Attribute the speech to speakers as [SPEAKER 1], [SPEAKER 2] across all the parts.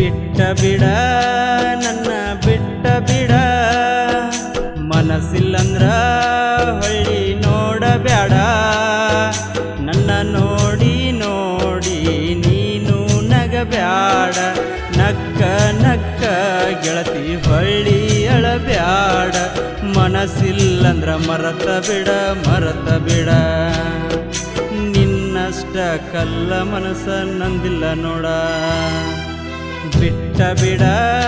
[SPEAKER 1] ಬಿಟ್ಟ ಬಿಡ, ನನ್ನ ಬಿಟ್ಟ ಬಿಡ. ಮನಸ್ಸಿಲ್ಲಂದ್ರ ಹೊಳ್ಳಿ ನೋಡಬೇಡ ನನ್ನ ನೋಡಿ ನೋಡಿ ನೀನು ನಗಬ್ಯಾಡ. ನಕ್ಕ ನಕ್ಕ ಗೆಳತಿ ಹೊಳ್ಳಿ ಅಳಬ್ಯಾಡ. ಮನಸ್ಸಿಲ್ಲಂದ್ರ ಮರತ ಬಿಡ ಮರತ ಬಿಡ. ನಿನ್ನಷ್ಟ ಕಲ್ಲ ಮನಸ್ಸ ನಂದಿಲ್ಲ ನೋಡ. ಬಿಟ್ಟ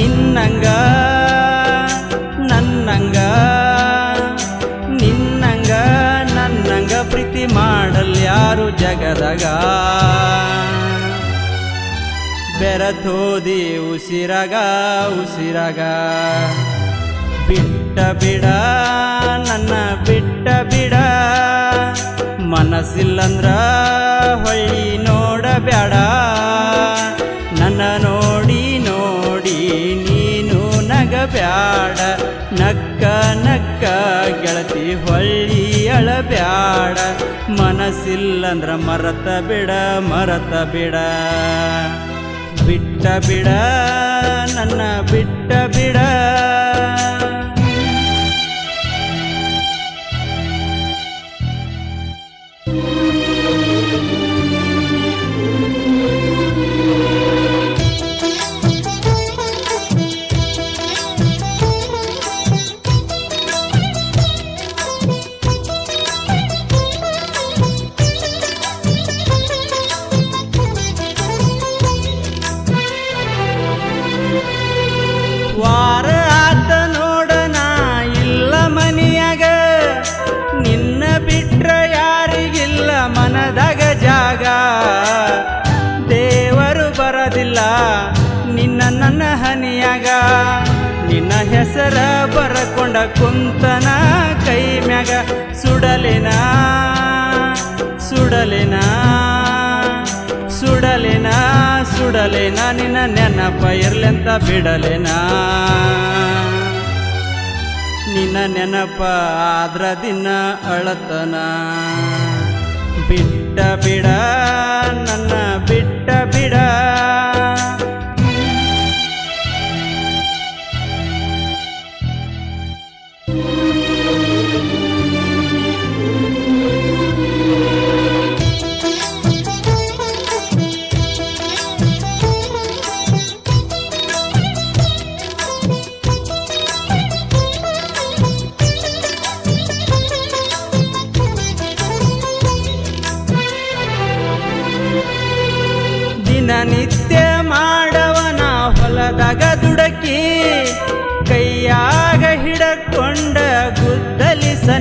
[SPEAKER 1] ನಿನ್ನಂಗ, ನನ್ನಂಗ ನಿನ್ನಂಗ, ನನ್ನಂಗ ಪ್ರೀತಿ ಮಾಡಲ್ ಯಾರು ಜಗದಾಗ? ಬೆರತೋದಿ ಉಸಿರಗ ಉಸಿರಗ. ಬಿಟ್ಟ ಬಿಡ, ನನ್ನ ಬಿಟ್ಟ ಬಿಡ. ಮನಸ್ಸಿಲ್ಲಂದ್ರ ಹೊಳ್ಳಿ ನೋಡಬೇಡ. ನನ್ನ ನೋಡಿ ನಗಬ್ಯಾಡ ನಕ್ಕ ನಕ್ಕ ಗೆಳತಿ ಹೊಳ್ಳಿ ಅಳಬ್ಯಾಡ. ಮನಸ್ಸಿಲ್ಲಂದ್ರ ಮರತ ಬಿಡ ಮರತ ಬಿಡ. ಬಿಟ್ಟ ಬಿಡ, ನನ್ನ ಬಿಟ್ಟ ನಿನ್ನ ಹೆಸರ ಬರಕೊಂಡ ಕುಂತನ ಕೈ ಮ್ಯಾಗ ಸುಡಲಿನ ಸುಡಲಿನ ಸುಡಲಿನ ಸುಡಲಿನ, ನಿನ್ನ ನೆನಪ ಇರ್ಲೆಂತ ಬಿಡಲಿನ. ನಿನ್ನ ನೆನಪ ಆದ್ರ ದಿನ ಅಳತನ. ಬಿಟ್ಟ ಬಿಡ, ನನ್ನ ಬಿಟ್ಟ ಬಿಡ.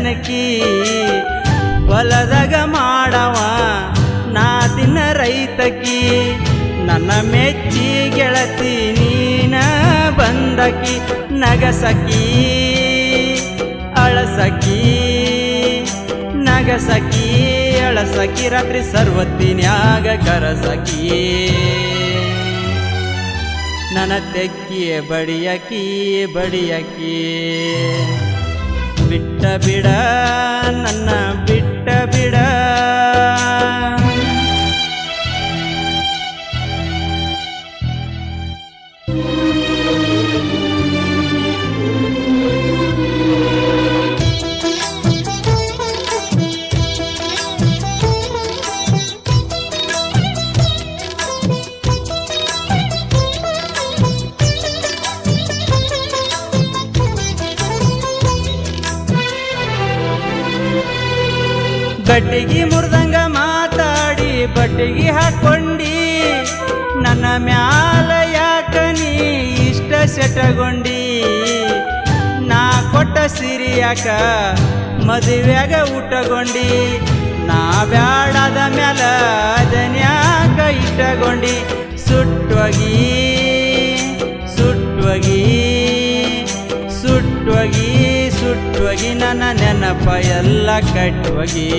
[SPEAKER 1] ಸನಕಿ ಹೊಲದಾಗ ಮಾಡವ, ನಾ ದಿನ ರೈತಕಿ, ನನ್ನ ಮೆಚ್ಚಿ ಗೆಳತಿ ನೀನ ಬಂದಕಿ, ನಗಸಕಿ, ಅಳಸಕಿ ನಗಸಕಿ, ಅಳಸಕಿ, ರಾತ್ರಿ ಸರ್ವತ್ತಿನ್ಯಾಗ ಕರಸಕಿ. ನನ್ನ ತೆಕ್ಕಿಯ ಬಡಿಯಕಿ ಬಡಿಯಕಿ. ಬಿಟ್ಟ ಬಿಡ ನನ್ನ ಬಿಟ್ಟ ಬಿಡ ಕಟ್ಟಿಗೆ ಮುರಿದಂಗ ಮಾತಾಡಿ, ಬಟ್ಟಿಗೆ ಹಾಕೊಂಡಿ ನನ್ನ ಮ್ಯಾಲ ಯಾಕ ನೀ ಇಷ್ಟ ಸೆಟಗೊಂಡಿ? ನಾ ಕೊಟ್ಟ ಸಿರಿಯಾಕ ಮದುವೆಯಾಗ ಊಟಗೊಂಡಿ ನಾ ಬ್ಯಾಡದ ಮ್ಯಾಲ ಅದನ್ಯಾಕ ಸುಟ್ಟೋಗಿ ಸುಟ್ಟೋಗಿ ಸುಟ್ಟೋಗಿ ನನ್ನ ನೆನಪ ಎಲ್ಲ ಕಟ್ಟುವಗಿ.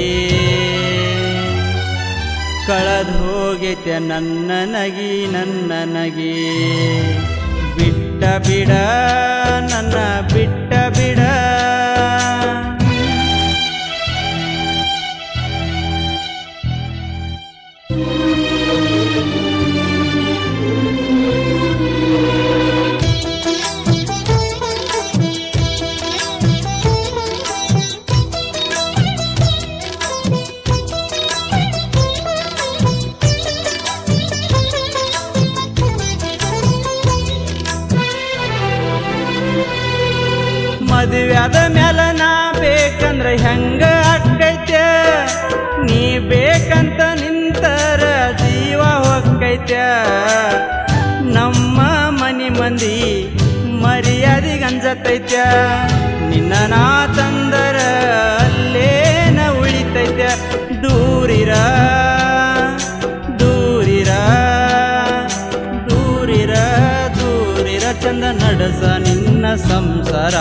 [SPEAKER 1] ಕಳೆದು ಹೋಗೈತೆ ನನ್ನ ನಗಿ ನನ್ನ ನಗಿ. ಬಿಟ್ಟ ಬಿಡ, ನನ್ನ ಬಿಟ್ಟ ಬಿಡ. ಮರ್ಯಾದೆ ನಿನ್ನ ನಾ ತಂದರ ಅಲ್ಲೇನ ಉಳಿತೈತ್ಯ. ದೂರಿರ ದೂರಿರ ದೂರಿರ ದೂರಿರ ಚಂದ ನಡೆಸ ನಿನ್ನ ಸಂಸಾರ.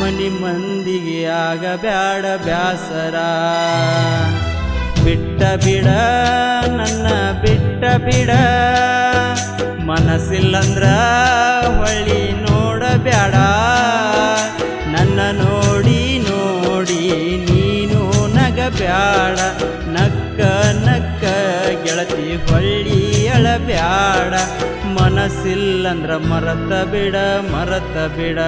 [SPEAKER 1] ಮನಿ ಮಂದಿಗೆ ಆಗ ಬ್ಯಾಡ ಬ್ಯಾಸರ. ಬಿಟ್ಟ ಬಿಡ ನನ್ನ ಬಿಟ್ಟ ಬಿಡ ಮನಸ್ಸಿಲ್ಲಂದ್ರ ಹೊಳ್ಳಿ ನೋಡಬ್ಯಾಡ ನನ್ನ ನೋಡಿ ನೋಡಿ ನೀನು ನಗಬ್ಯಾಡ ನಕ್ಕ ನಕ್ಕ ಗೆಳತಿ ಹೊಳ್ಳಿ ಅಳಬ್ಯಾಡ ಮನಸ್ಸಿಲ್ಲಂದ್ರ ಮರತ ಬಿಡ ಮರತ ಬಿಡ